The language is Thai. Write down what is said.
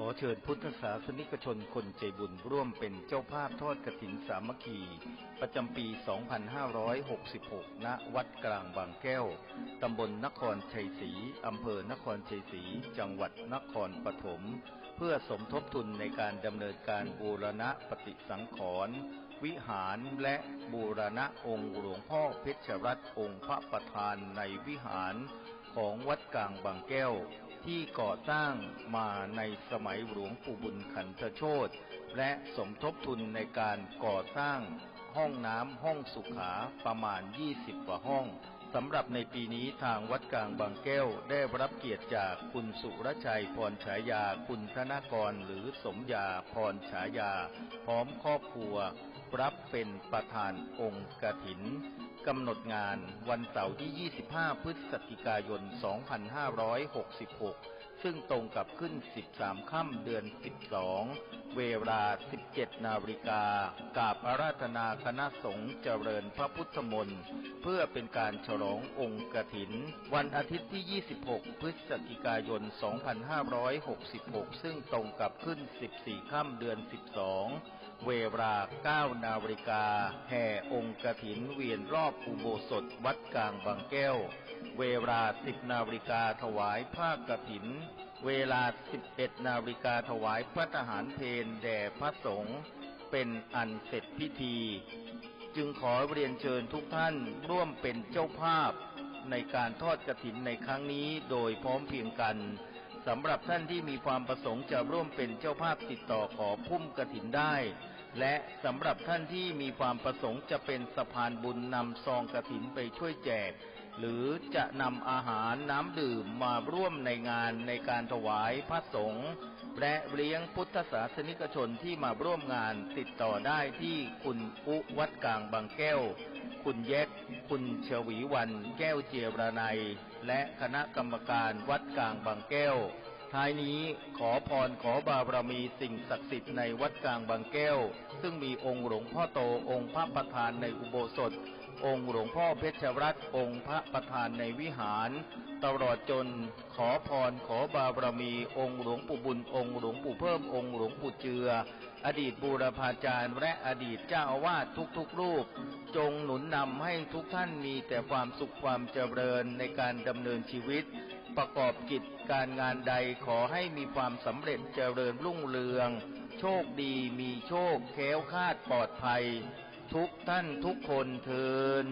ขอเชิญพุทธศาสนิกชนคนใจบุญร่วมเป็นเจ้าภาพทอดกฐินสามัคคี ประจำปี 2566 ณ วัดกลางบางแก้ว ตำบลนครชัยศรีอำเภอนครชัยศรี จังหวัดนครปฐม เพื่อสมทบทุนในการดำเนินการบูรณะปฏิสังขรณ์วิหารและบูรณะองค์หลวงพ่อเพชรรัตน์องค์พระประธานในวิหาร ของวัดกลางบางแก้ว ที่ก่อสร้างมาในสมัยหลวงปู่บุญขันธโชตและสมทบทุนในการก่อสร้างห้องน้ำห้องสุขาประมาณ 20 กว่าห้อง สำหรับในปีนี้ทางวัดกลางบางแก้วได้รับเกียรติจากคุณสุรชัยพรฉายา คุณธนกรหรือสมยาพรฉายา พร้อมครอบครัว รับเป็นประธานองค์กถินกำหนดงานวันเสาร์ที่ 25 พฤศจิกายน 2566 ซึ่งตรงกับขึ้น 13 ค่ำเดือน 12 เวลา 17 นาฬิกากาบอาราธนาคณะสงฆ์เจริญพระพุทธมนต์เพื่อเป็นการฉลององค์กถิน วันอาทิตย์ที่ 26 พฤศจิกายน 2566 ซึ่งตรงกับขึ้น 14 ค่ำเดือน 12 เวลา 9 นาฬิกาแห่องค์กถินเวียนรอบอุโบสถวัดกลางบางแก้ว เวลา 10 นาฬิกาถวายผ้ากฐิน เวลา 11 นาฬิกาถวายพระทหารเพนแด่พระสงฆ์เป็นอันเสร็จพิธี จึงขอเรียนเชิญทุกท่านร่วมเป็นเจ้าภาพในการทอดกระถินในครั้งนี้โดยพร้อมเพียงกันสำหรับท่านที่มีความประสงค์จะร่วมเป็นเจ้าภาพติดต่อขอพุ่มกระถินได้ และสำหรับท่านที่มีความประสงค์จะเป็นสะพานบุญนำซองกฐินไปช่วยแจก หรือจะนำอาหารน้ำดื่มมาร่วมในงานในการถวายพระสงฆ์และเลี้ยงพุทธศาสนิกชนที่มาร่วมงานติดต่อได้ที่คุณอุวัดกลางบางแก้ว คุณแยก คุณเฉวีวัน แก้วเจียรนัยและคณะกรรมการวัดกลางบางแก้ว ท้ายนี้ขอพรขอบารมีสิ่งศักดิ์สิทธิ์ในวัดกลางบางแก้ว ซึ่งมีองค์หลวงพ่อโตองค์พระประธานในอุโบสถ องค์หลวงพ่อเพชรรัตน์องค์พระประธานในวิหาร ตลอดจนขอพรขอบารมี องค์หลวงปู่บุญองค์หลวงปู่เพิ่มองค์หลวงปู่เจือ อดีตบูรพาจารย์และอดีตเจ้าอาวาสทุกๆรูป จงหนุนนำให้ทุกท่านมีแต่ความสุขความเจริญในการดำเนินชีวิต ประกอบกิจการงานใดขอให้มีความสำเร็จเจริญรุ่งเรือง โชคดีมีโชคแค้วคาดปลอดภัย ทุกท่านทุกคนเทิน